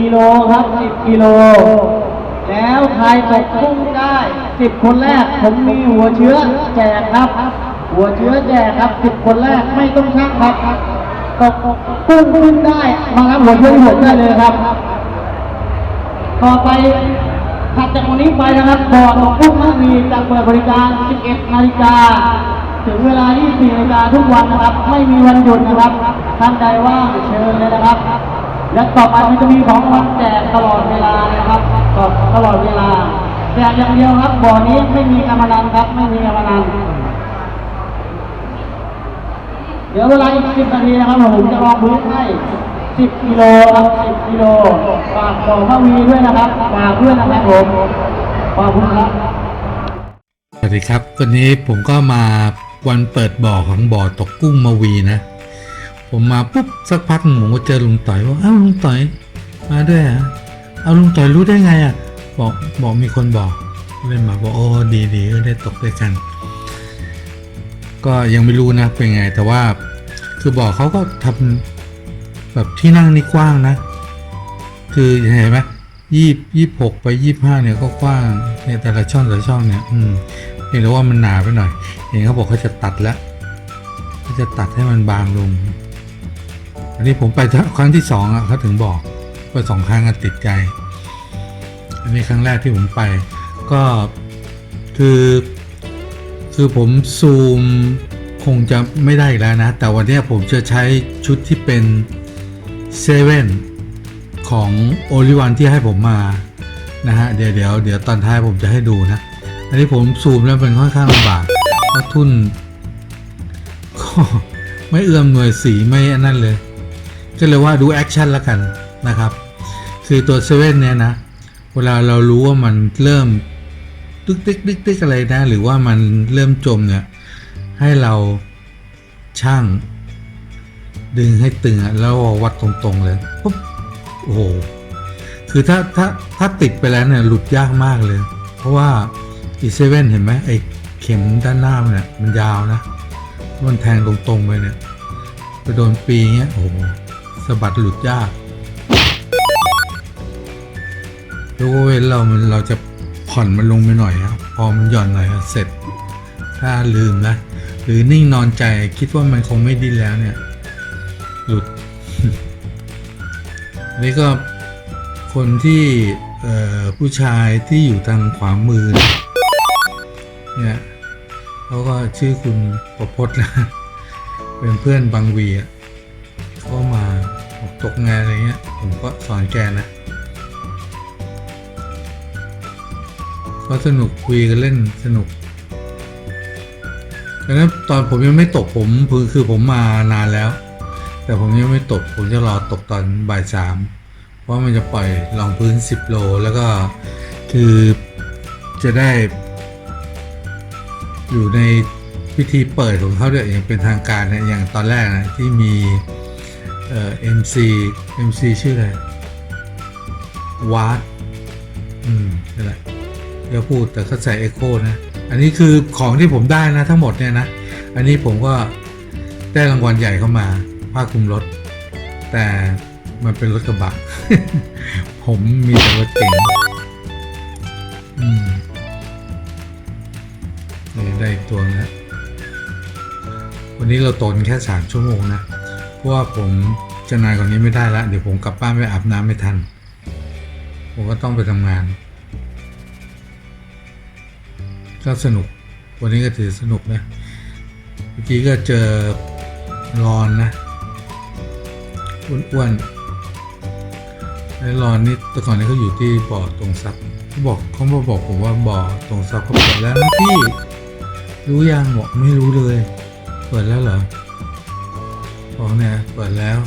กิโลครับ10กิโล แล้วใครตกกุ้งได้10คนแรก ผมมีหัวเชื้อแจกครับ หัวเชื้อแจกครับ10คนแรกไม่ต้องชั่งครับตกกุ้งขึ้นได้มารับหัวเชื้อที่ผมได้เลยครับ ต่อไปถัดจากวันนี้ไปนะครับบ่อตกกุ้งมัมีจะเปิดบริการ 11 นาฬิกาถึงเวลา 24 นาฬิกาทุกวันนะครับ ไม่มีวันหยุดนะครับ ท่านใดว่างเชิญเลยนะครับ และต่อไปมันจะมีของรางวัลแจกตลอดเวลานะครับตลอดเวลาแจกอย่างเดียวครับบ่อนี้ไม่มีการพนันครับไม่มีการพนันเดี๋ยวเวลาอีก10นาทีนะครับผมจะลองพื้นให้10กิโลครับ10กิโลฝากบอกพระวีด้วยนะครับฝากด้วยนะครับผมขอบคุณครับสวัสดีครับ วันนี้ผมก็มาวันเปิดบ่อของบ่อตกกุ้งมาวีนะ ผมมาปุ๊บสักพักหนึ่งผมก็เจอลุงต่อยว่าเอ้าลุงต่อยมาด้วยอะเอาลุงต่อยรู้ได้ไงอะบอกบอกมีคนบอกเลยมาบอกโอ้ดีดีก็ได้ตกด้วยกัน ก็ยังไม่รู้นะเป็นไงแต่ว่าคือบ่อเขาก็ทำแบบที่นั่งนี่กว้างนะ คือเห็นไหมยี่ยี่หกไปยี่ห้าเนี่ยก็กว้างเนี่ยแต่ละช่องแต่ละช่องเนี่ยอืมเพียงแต่ว่ามันหนาไปหน่อยเห็นเขาบอกเขาจะตัดแล้วเขาจะตัดให้มันบางลง อันนี้ผมไปครั้งที่สองอะเขาถึงบอกไปสองครั้งติดใจ อันนี้ครั้งแรกที่ผมไป ก็คือ คือผมซูมคงจะไม่ได้อีกแล้วนะ แต่วันนี้ผมจะใช้ชุดที่เป็นเซเว่นของโอลิวันที่ให้ผมมานะฮะเดี๋ยวเดี๋ยวเดี๋ยวตอนท้ายผมจะให้ดูนะ อันนี้ผมซูมแล้วเป็นค่อนข้างลำบากเพราะทุนก็ไม่เอื้อมหน่วยสีไม่อันนั่นเลย ก็เลยว่าดูแอคชั่นล้วกันนะครับ คือตัวเซเว่นเนี่ยนะ เวลาเรารู้ว่ามันเริ่มตึกติ๊กติ๊กติ๊กอะไรนะ หรือว่ามันเริ่มจมเนี่ย ให้เราช่างดึงให้ตึงแล้ววัดตรงๆเลยปุ๊บโอ้โหคือถ้าถ้าถ้าติดไปแล้วเนี่ยหลุดยากมากเลย เพราะว่าอีเซเว่นเห็นไหมไอ้เข็มด้านหน้ามันเนี่ยมันยาวนะ มันแทงตรงๆไปเนี่ยไปโดนปีเงี้ยโอ้โหะบัดหลุดยากยกเว้นเรามันเราจะผ่อนมันลงไปหน่อยครับพอมันหย่อนหน่อยเสร็จ ถ้าลืมนะหรือนิ่งนอนใจคิดว่ามันคงไม่ดิ้นแล้วเนี่ย หลุด นี่ก็คนที่ผู้ชายที่อยู่ทางขวามือ เนี่ยเขาก็ชื่อคุณประพจน์นะ เป็นเพื่อนบางวีอะเขามา ตกงานอะไรเงี้ย ผมก็สอนแกนะก็สนุกคุยกันเล่นสนุกดังนั้นตอนผมยังไม่ตกผมคือคือผมมานานแล้ว แต่ผมยังไม่ตกผมจะรอตกตอนบ่ายสามเพราะมันจะปล่อยรองพื้น 10 โลแล้วก็คือจะได้ อยู่ในพิธีเปิดของเขาด้วยอย่างเป็นทางการนะอย่างตอนแรกนะที่มี เอ่อ MC MC ชื่ออะไรวาร์ดอืมนั่นแหละเดี๋ยวพูดแต่เขาใส่เอ็โคนะ อันนี้คือของที่ผมได้นะทั้งหมดเนี่ยนะ อันนี้ผมก็ได้รางวัลใหญ่เข้ามาผ้าคลุมรถ แต่มันเป็นรถกระบะ ผมมีแต่รถเก๋งอืมนี่ได้อีกตัวนะวันนี้เราตนแค่สามชั่วโมงนะ เพราะว่าผมจะนานกว่านี้ไม่ได้ละเดี๋ยวผมกลับบ้านไปอาบน้ำไม่ทัน ผมก็ต้องไปทำงาน ก็สนุก วันนี้ก็ถือสนุกนะเมื่อกี้ก็เจอรอนนะอ้วนๆไอ้รอนนี่แต่ก่อนนี้เขาอยู่ที่บ่อตรงซับเขาบอกเขามาบอกผมว่าบ่อตรงซับเขาเปิดแล้วนะพี่ รู้ยังบอกไม่รู้เลย เปิดแล้วเหรอ บอกเนี่ยเปิดแล้ว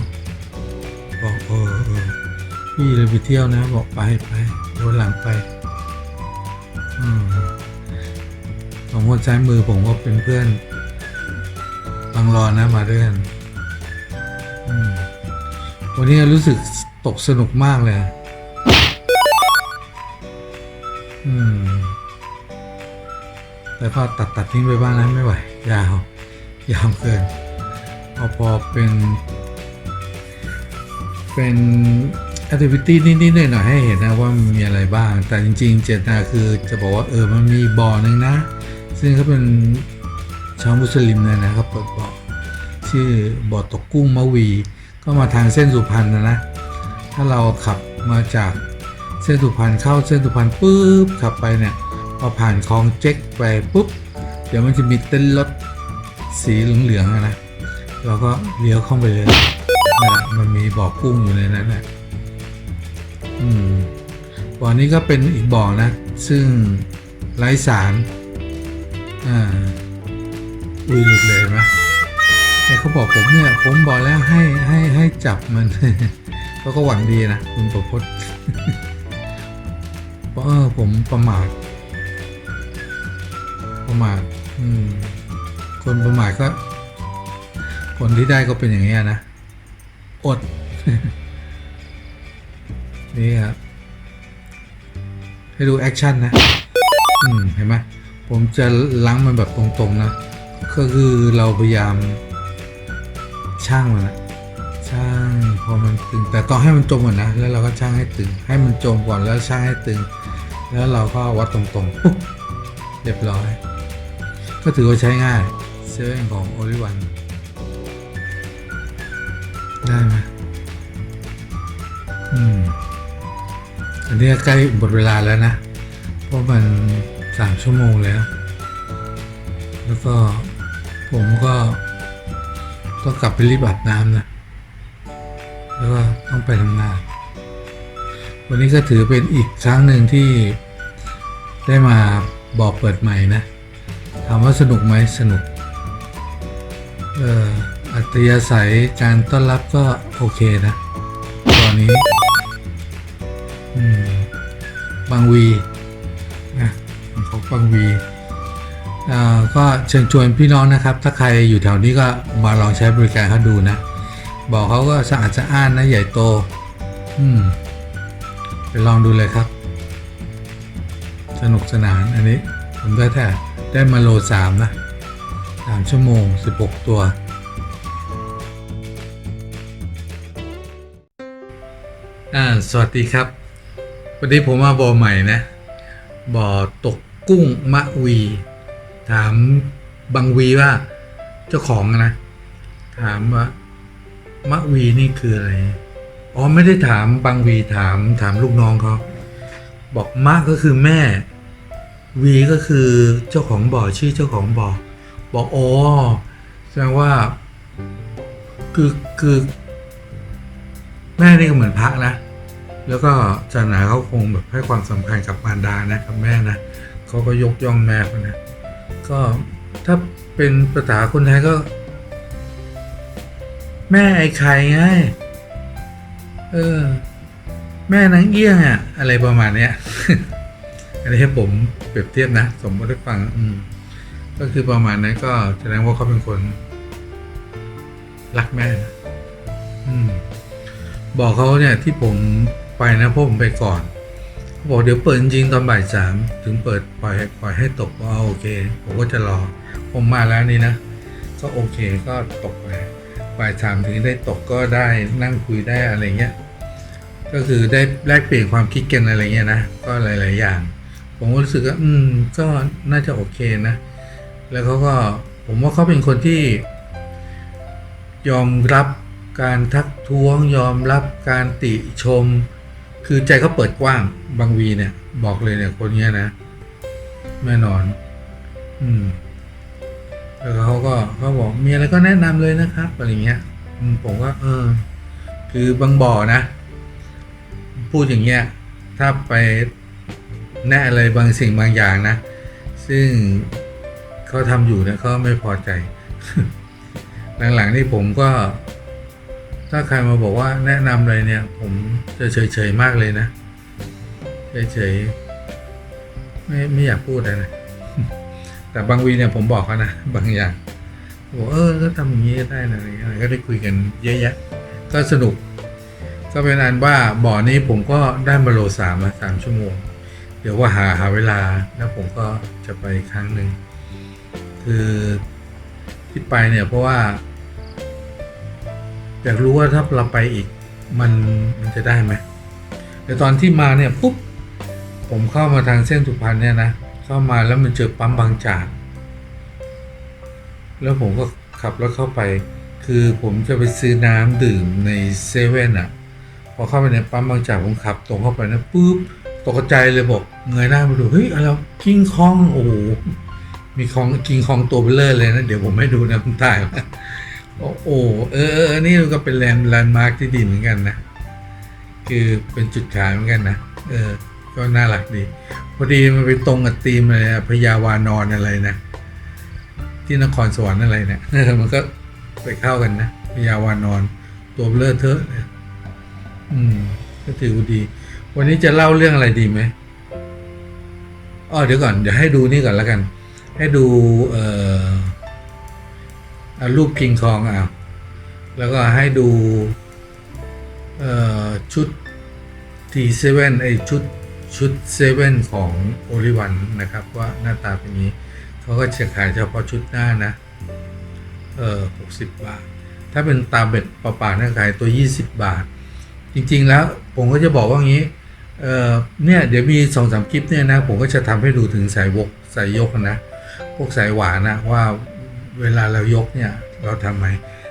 บอกเออเออพี่เลยไปเที่ยวนะ บอกไปไปวันหลังไปอืมสองคนซ้มือผมก็เป็นเพื่อนบางรอนนะมาด้วยกันวันนี้รู้สึกตกสนุกมากเลย อืม แต่ก็ตัดตัดทิ้งไปบ้างนะไม่ไหว ยาว ยาวเกิน พอพอเป็น เป็นแอคทิวิตี้นิดๆหน่อยๆให้เห็นนะว่ามันมีอะไรบ้าง แต่จริง ๆ เจตนาคือจะบอกว่าเออมันมีบ่อหนึ่งนะ ซึ่งเขาเป็นชาวมุสลิมเนี่ยนะเขาเปิดบ่อชื่อบ่อตกกุ้งมะวี ก็มาทางเส้นสุพรรณนะนะถ้าเราขับมาจากเส้นสุพรรณเข้าเส้นสุพรรณปุ๊บขับไปเนี่ยพอผ่านคลองเจ๊กไปปุ๊บ เดี๋ยวมันจะมีเต้นรถสีเหลืองๆนะ เราก็เลี้ยวเข้าไปเลยนั่แหละมันมีบ่อกุ้งอยู่ในนั้นแหละอืมบ่อนี้ก็เป็นอีกบ่อนะ ซึ่งไร้สารอ่าอุ้ยหลุดเลยไหมเนี่ยเขาบอกผมเนี่ย ผมบอกแล้วให้ให้ให้จับมันเขาก็หวังดีนะคุณประพจน์เพราะเออผมประมาทประมาทอืมคนประมาทก็ คนที่ได้ก็เป็นอย่างนี้นะ อด นี่ครับ ให้ดูแอคชั่นนะ อืม เห็นไหมผมจะล้างมันแบบตรงๆนะ ก็คือเราพยายามช่างมันนะช่างพอมันตึง แต่ต้องให้มันจมก่อนนะ แล้วเราก็ช่างให้ตึง ให้มันจมก่อนแล้วช่างให้ตึง แล้วเราก็วัดตรงๆปุ๊บเรียบร้อย ก็ถือว่าใช้ง่ายเซเว่นของโอลิวัน ได้ไหมอืม อันนี้ใกล้หมดเวลาแล้วนะ เพราะมันสามชั่วโมงแล้ว แล้วก็ผมก็ต้องกลับไปรีบอาบน้ำนะ แล้วก็ต้องไปทำงาน วันนี้ก็ถือเป็นอีกครั้งหนึ่งที่ได้มาบอกเปิดใหม่นะ ถามว่าสนุกไหมสนุก เออ อัตยาศัยการต้อนรับก็โอเคนะตอนนี้บางวีนะของบางวีอ่าก็เชิญชวนพี่น้องนะครับ ถ้าใครอยู่แถวนี้ก็มาลองใช้บริการเขาดูนะ บอกเขาก็สะอาดสะอ้านนะใหญ่โต อืมไปลองดูเลยครับ สนุกสนานอันนี้ ผมได้แต่ได้มาโลสามนะสามชั่วโมงสิบหกตัว อ่าสวัสดีครับ วันนี้ผมมาบ่อใหม่นะ บ่อตกกุ้งมะวี ถามบางวีว่าเจ้าของนะ ถามว่ามะวีนี่คืออะไร อ๋อไม่ได้ถามบางวีถามถามลูกน้องเขาบอกมะก็คือแม่ วีก็คือเจ้าของบ่อชื่อเจ้าของบ่อ บอกอ๋อแสดงว่า คือคือแม่นี่ก็เหมือนพระนะ แล้วก็ศาสนาเขาคงแบบให้ความสำคัญกับมารดานะกับแม่นะเขาก็ยกย่องแม่นะก็ถ้าเป็นภาษาคนไทยก็ แม่ไอ้ไข่ไงเออ แม่นางเอี้ยงอะอะไรประมาณเนี้ยอันนี้ให้ผมเปรียบเทียบนะ สมมติให้ฟัง อืม ก็คือประมาณนั้นก็แสดงว่าเขาเป็นคน รักแม่นะอืม บอกเขาเนี่ยที่ผม ไปนะเพราะผมไปก่อนเขาบอกเดี๋ยวเปิดจริงตอนบ่ายสามถึงเปิดปล่อยปล่อยให้ตกก็เอาโอเค ผมก็จะรอ ผมมาแล้วนี่นะ ก็โอเคก็ตกไปบ่ายสามถึงได้ตกก็ได้นั่งคุยได้อะไรเงี้ยก็คือได้แลกเปลี่ยนความคิดกันอะไรเงี้ยนะก็หลาย ๆ อย่าง ผมก็รู้สึกว่าอืมก็น่าจะโอเคนะ แล้วเขาก็ผมว่าเขาเป็นคนที่ ยอมรับการทักท้วงยอมรับการติชม คือใจเขาเปิดกว้างบางวีเนี่ย บอกเลยเนี่ยคนเนี้ยนะแน่นอน อืม แล้วเขาก็เขาบอกมีอะไรก็แนะนำเลยนะครับอะไรเงี้ยอืมผมก็เออ คือบางบ่อนะ พูดอย่างเงี้ย ถ้าไปแนะอะไรบางสิ่งบางอย่างนะ ซึ่งเขาทำอยู่เนี่ยเขาไม่พอใจ หลังๆนี่ผมก็ ถ้าใครมาบอกว่าแนะนำอะไรเนี่ย ผมจะเฉยๆมากเลยนะ เฉยๆไม่ไม่อยากพูดอะไรนะ แต่บางวีเนี่ยผมบอกเขานะ บางอย่างบอกเออก็ทำอย่างนี้ได้นะอะไรก็ได้คุยกันเยอะแยะ ก็สนุก ก็เป็นอันว่าบ่อนี้ผมก็ได้มาโลสามมาสามชั่วโมง เดี๋ยวว่าหาหาเวลาแล้วผมก็จะไปอีกครั้งหนึ่งคือที่ไปเนี่ยเพราะว่า อยากรู้ว่าถ้าเราไปอีกมันมันจะได้ไหมแต่ตอนที่มาเนี่ยปุ๊บผมเข้ามาทางเส้นสุพรรณเนี่ยนะเข้ามาแล้วมันเจอปั๊มบางจากแล้วผมก็ขับรถเข้าไป คือผมจะไปซื้อน้ำดื่มในเซเว่นอะ พอเข้าไปในปั๊มบางจากผมขับตรงเข้าไปนะปุ๊บตกใจเลยบอกเงยหน้ามาดูเฮ้ยอะไรกิ้งคองโอ้โหมีคองกิ้งคองตัวเบลเลอร์เลยนะ เดี๋ยวผมให้ดูนะคุณตายนะ โอ้โหเออเออเออนี่ก็เป็นแลนด์แลนด์มาร์คที่ดีเหมือนกันนะ คือเป็นจุดขายเหมือนกันนะ เออ ก็น่ารักดี พอดีมันไปตรงกับธีมอะไรพญาวานอนอะไรนะ ที่นครสวรรค์อะไรเนี่ยมันก็ไปเข้ากันนะพญาวานอน ตัวเบลอเทอะเลยอืม ก็ถือดี วันนี้จะเล่าเรื่องอะไรดีไหมอ๋อเดี๋ยวก่อนเดี๋ยวให้ดูนี่ก่อนแล้วกัน ให้ดู เอ่อ รูปคิงคองอะแล้วก็ให้ดูชุด T7 ไอชุดชุดเซเว่นของโอลิวันนะครับว่าหน้าตาเป็นนี้เขาก็จะขายเฉพาะชุดหน้านะ เออหกสิบบาท ถ้าเป็นตาเบ็ดปล่าๆนี่ขายตัว 20 บาท จริงๆแล้วผมก็จะบอกว่างี้ เออเนี่ยเดี๋ยวมีสองสามคลิปเนี่ยนะ ผมก็จะทำให้ดูถึงสายวกสายยกนะ พวกสายหวานนะว่า เวลาเรายกเนี่ย เราทำไม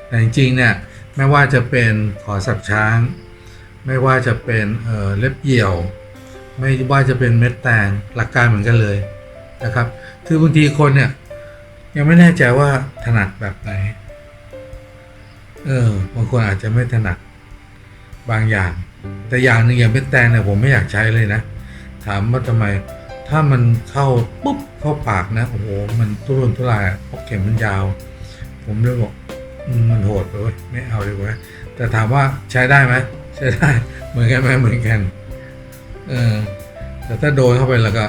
แต่จริงๆเนี่ยไม่ว่าจะเป็นขอสับช้าง ไม่ว่าจะเป็นเอ่อเล็บเหี่ยว ไม่ว่าจะเป็นเม็ดแตงหลักการเหมือนกันเลยนะครับ คือบางทีคนเนี่ยยังไม่แน่ใจว่าถนัดแบบไหน เออบางคนอาจจะไม่ถนัดบางอย่าง แต่อย่างหนึ่งอย่างเม็ดแตงเนี่ยผมไม่อยากใช้เลยนะ ถามว่าทำไม ถ้ามันเข้าปุ๊บเข้าปากนะโอ้โหมันทุรนทุรายเพราะเข็มมันยาว ผมเลยบอกมันโหดเว้ยไม่เอาดีกว่าแต่ถามว่าใช้ได้ไหมใช้ได้ เหมือนกันไหมเหมือนกัน เออ แต่ถ้าโดนเข้าไปแล้วก็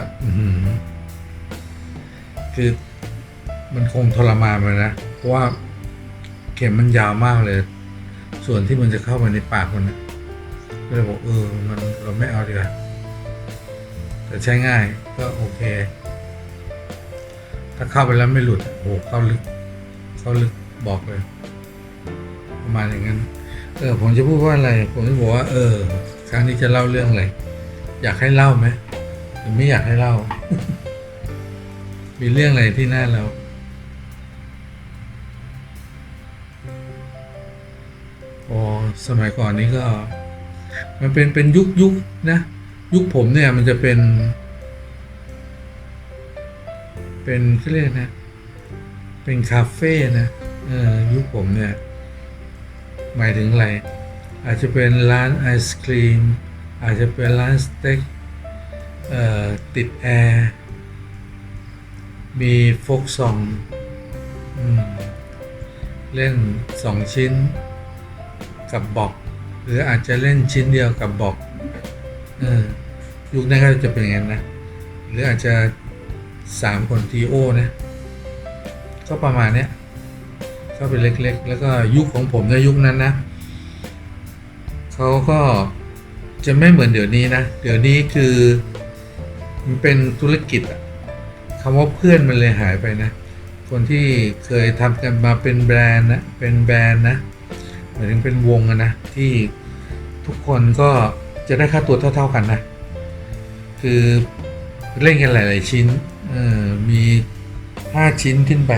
คือมันคงทรมานไปนะเพราะว่าเข็มมันยาวมากเลย ส่วนที่มันจะเข้าไปในปากมันนะก็เลยบอกเออ มันเราไม่เอาดีกว่าแต่ใช้ง่าย ก็โอเค ถ้าเข้าไปแล้วไม่หลุดโอ้เข้าลึก เข้าลึกบอกเลย ประมาณอย่างนั้น เออ ผมจะพูดว่าอะไร ผมจะบอกว่า เออ ครั้งนี้จะเล่าเรื่องอะไร อยากให้เล่าไหมหรือไม่อยากให้เล่า มีเรื่องอะไรที่น่าเล่าโอ้สมัยก่อนนี้ก็ มันเป็นเป็นยุคยุคนะ ยุคผมเนี่ยมันจะเป็น เป็นเขาเรียกนะ เป็นคาเฟ่นะเออยุคผมเนี่ย หมายถึงอะไร อาจจะเป็นร้านไอศครีม อาจจะเป็นร้านสเต็กติดแอร์ มีโฟกซองเล่นสองชิ้นกับบอก หรืออาจจะเล่นชิ้นเดียวกับบอกเออยุคนั้นก็จะเป็นอย่างนั้นนะ หรืออาจจะ สามคนทีโอนะ ก็ประมาณเนี้ยก็เป็นเล็กๆ แล้วก็ยุคของผมในยุคนั้นนะเขาก็จะไม่เหมือนเดี๋ยวนี้นะ เดี๋ยวนี้คือมันเป็นธุรกิจอะคำว่าเพื่อนมันเลยหายไปนะ คนที่เคยทำกันมาเป็นแบรนด์นะ เป็นแบรนด์นะหมายถึงเป็นวงนะ ที่ทุกคนก็จะได้ค่าตัวเท่า ๆกันนะ คือเล่นกันหลาย ๆ ชิ้น มี5ชิ้นขึ้นไป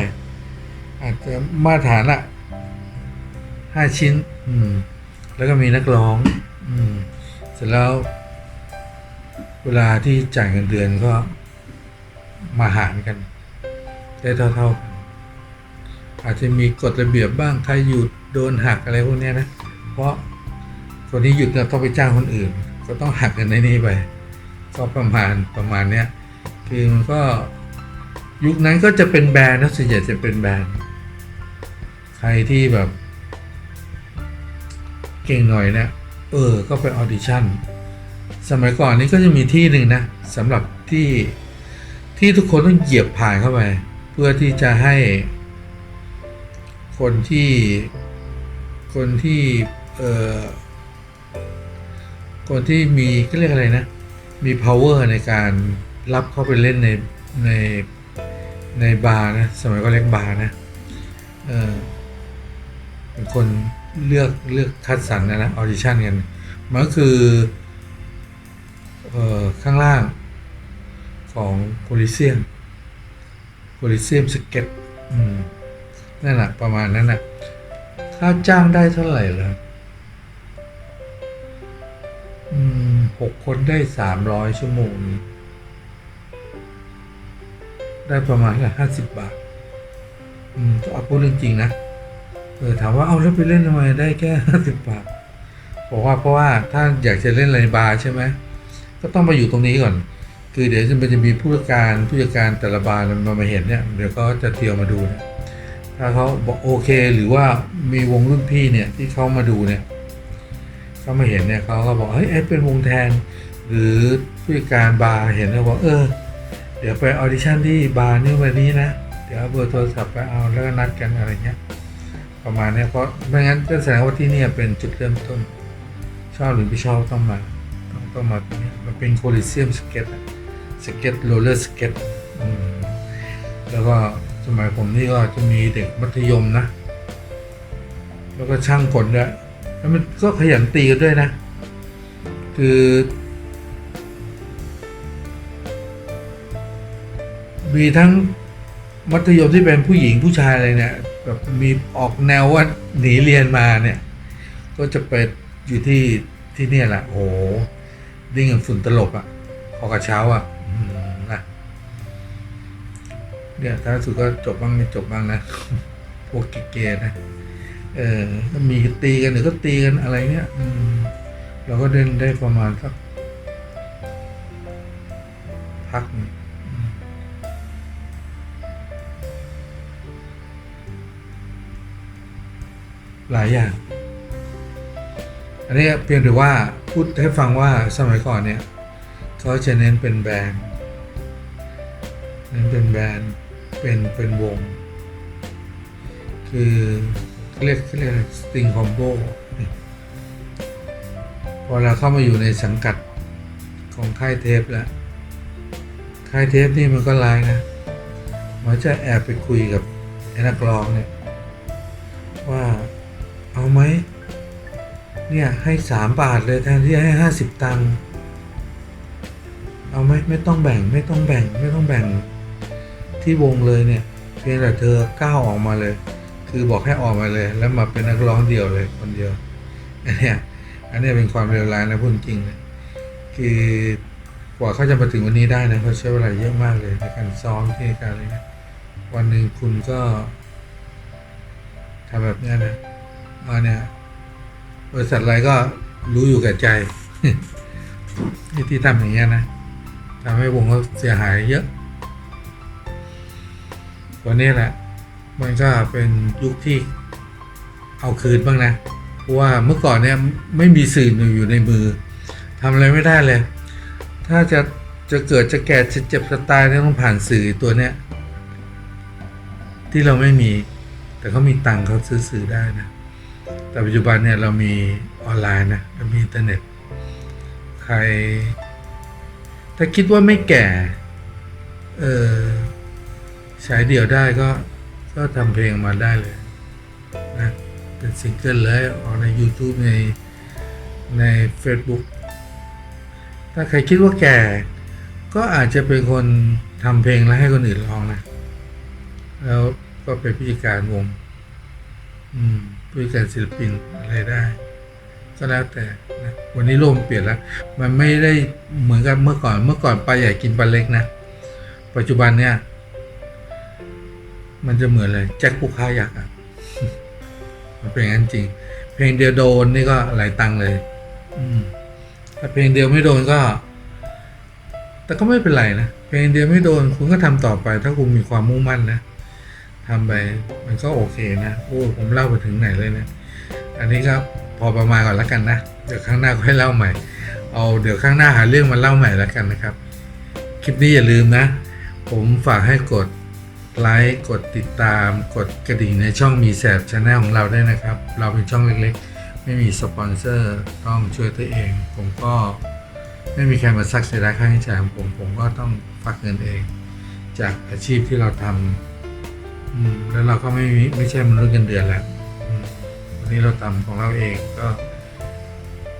อาจจะมาตรฐานละห้าชิ้น อืม แล้วก็มีนักร้อง อืม เสร็จแล้ว เวลาที่จ่ายเงินเดือนก็มาหารกัน ได้เท่าๆกันอาจจะมีกฎระเบียบบ้างใครหยุดโดนหักอะไรพวกนี้นะ เพราะคนที่หยุดเนี่ยต้องไปจ้างคนอื่น ก็ต้องหักกันในนี้ไปก็ประมาณประมาณเนี้ย คือมันก็ยุคนั้นก็จะเป็นแบรนด์นะส่วนใหญ่จะเป็นแบรนด์ใครที่แบบ เก่งหน่อยนะเออ ก็ไปออดิชั่นสมัยก่อนนี้ก็จะมีที่หนึ่งนะสำหรับที่ที่ทุกคนต้องเหยียบผ่านเข้าไป เพื่อที่จะให้ คนที่คนที่เอ่อคนที่มีก็เรียกอะไรนะ มี power ในการ รับเข้าไปเล่นในในในบาร์นะ สมัยก็เรียกบาร์นะเออเป็นคนเลือกเลือกคัดสรรนะนะออดิชั่นกันมันก็คือเออข้างล่างของโพลิเซียมโพลิเซียมสเก็ตนั่นแหละประมาณนั้นนะค่าจ้างได้เท่าไหร่ล่ะอืมหกคนได้สามร้อยชั่วโมง ได้ประมาณห้าสิบบาท อืมก็เอาพูดเรื่องจริงนะ เออถามว่าเอาแล้วไปเล่นทำไมได้แค่ห้าสิบบาทบอกว่าเพราะว่าถ้าอยากจะเล่นในบาร์ใช่ไหมก็ต้องมาอยู่ตรงนี้ก่อน คือเดี๋ยวจะมันจะมีผู้จัดการผู้จัดการแต่ละบาร์มามาเห็นเนี่ย เดี๋ยวก็จะเที่ยวมาดูเนี่ยถ้าเขาบอกโอเคหรือว่ามีวงรุ่นพี่เนี่ยที่เขามาดูเนี่ยเขามาเห็นเนี่ยเขาก็บอกเฮ้ยเป็นวงแทน หรือผู้จัดการบาร์เห็นแล้วบอกเออ เดี๋ยวไปออดิชั่นที่บาร์นี่วันนี้นะ เดี๋ยวเอาเบอร์โทรศัพท์ไปเอาแล้วก็นัดกันอะไรเงี้ย ประมาณนี้เพราะไม่งั้นก็แสดงว่าที่นี่เป็นจุดเริ่มต้น ชอบหรือไม่ชอบต้องมา ต้องต้องมาที่นี่มันเป็นโคลิเซียมสเก็ตสเก็ตโรลเลอร์สเก็ตแล้วก็สมัยผมนี่ก็จะมีเด็กมัธยมนะ แล้วก็ช่างกลด้วยแล้วมันก็ขยันตีกันด้วยนะ คือ มีทั้งมัธยมที่เป็นผู้หญิงผู้ชายอะไรเนี่ยแบบมีออกแนวว่าหนีเรียนมาเนี่ย ก็จะไปอยู่ที่ที่เนี่ยแหละโอ้ดิ้งกับฝุ่นตลบอะ่ะพอกระเช้าอะ่ะนะเนี่ยท้ายสุดก็จบบ้างไม่จบบ้างนะพวกเกย์นะเออมีตีกันหรือก็ตีกันอะไรเงี้ยเราก็เดินได้ประมาณสัก หลายอย่าง อันนี้เพียงแต่ว่าพูดให้ฟังว่าสมัยก่อนเนี่ยเขาจะเน้นเป็นแบรนด์เน้นเป็นแบรนด์เป็นเป็นวง คือเรียกเรียกสติงคอมโบพอเราเข้ามาอยู่ในสังกัดของค่ายเทปแล้วค่ายเทปนี่มันก็ลายนะมันจะแอบไปคุยกับไอ้นักร้องเนี่ยว่า เอาไหมเนี่ยให้สามบาทเลยแทนที่ให้ห้าสิบตังค์เอาไหมไม่ต้องแบ่งไม่ต้องแบ่งไม่ต้องแบ่งที่วงเลยเนี่ย เพียงแต่เธอก้าวออกมาเลย คือบอกให้ออกมาเลย แล้วมาเป็นนักร้องเดียวเลยคนเดียวอันเนี้ยอันเนี้ยเป็นความเลวร้ายนะพูดจริงเลยคือกว่าเขาจะมาถึงวันนี้ได้นะเขาใช้เวลาเยอะมากเลยในการซ้อมที่การอะไรนะวันหนึ่งคุณก็ทำแบบนี้นะ มาเนี่ย บริษัทอะไรก็รู้อยู่แก่ใจที่ที่ทำอย่างเงี้ยนะทำให้วงเขาเสียหายเยอะวันนี้แหละ มันก็เป็นยุคที่เอาคืนบ้างนะเพราะว่าเมื่อก่อนเนี่ยไม่มีสื่ออยู่ในมือทำอะไรไม่ได้เลย ถ้าจะจะเกิดจะแก่จะเจ็บจะตายเนี่ยต้องผ่านสื่อตัวเนี้ยที่เราไม่มี แต่เขามีตังค์เขาซื้อสื่อได้นะ แต่ปัจจุบันเนี่ยเรามีออนไลน์นะเรามีอินเทอร์เน็ต ใคร ถ้าคิดว่าไม่แก่ เออฉายเดี่ยวได้ก็ก็ทำเพลงมาได้เลยนะเป็นซิงเกิลเลยออกใน YouTube ในใน Facebook ถ้าใครคิดว่าแก่ ก็อาจจะเป็นคนทำเพลงแล้วให้คนอื่นร้องนะ แล้วก็เป็นพิธีการวง อืม ผู้จัดการศิลปินอะไรได้ ก็แล้วแต่นะวันนี้โลกมันเปลี่ยนแล้ว มันไม่ได้เหมือนกับเมื่อก่อนเมื่อก่อนปลาใหญ่กินปลาเล็กนะ ปัจจุบันเนี่ย มันจะเหมือนเลยแจ็คผู้ค้ายักษ์อะมันเป็นอย่างนั้นจริง เพลงเดียวโดนนี่ก็หลายตังเลย อืมถ้าเพลงเดียวไม่โดนก็ แต่ก็ไม่เป็นไรนะเพลงเดียวไม่โดนคุณก็ทำต่อไป ถ้าคุณมีความมุ่งมั่นนะ ทำไปมันก็โอเคนะโอ้ผมเล่าไปถึงไหนเลยเนะ อันนี้ก็พอประมาณก่อนแล้วกันนะ เดี๋ยวข้างหน้าค่อยเล่าใหม่ เอาเดี๋ยวข้างหน้าหาเรื่องมาเล่าใหม่แล้วกันนะครับ คลิปนี้อย่าลืมนะ ผมฝากให้กดไลค์กดติดตามกดกระดิ่งในช่องมีแสบชาแนลของเราได้นะครับ เราเป็นช่องเล็กๆ ไม่มีสปอนเซอร์ต้องช่วยตัวเอง ผมก็ไม่มีใครมาซักเสียดายค่าใช้จ่ายของผมผมก็ต้องฟักเงินเอง จากอาชีพที่เราทำ แล้วเราก็ไม่ไม่ใช่มนุษย์เงินเดือนแล้ววันนี้เราทำของเราเองก็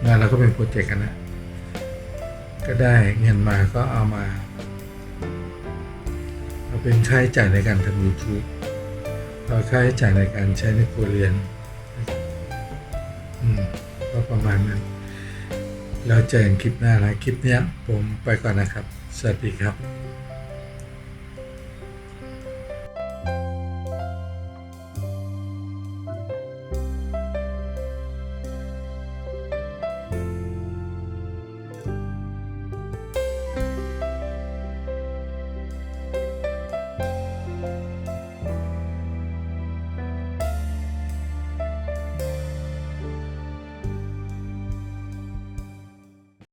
งานเราก็เป็นโปรเจกต์กันนะ ก็ได้เงินมาก็เอามาเอาเป็นค่าใช้จ่ายในการทำ YouTube เอาค่าใช้จ่ายในการใช้ในครัวเรือนอืมก็ประมาณนั้นแล้วเจอกันคลิปหน้านะคลิปเนี้ย ผมไปก่อนนะครับ สวัสดีครับ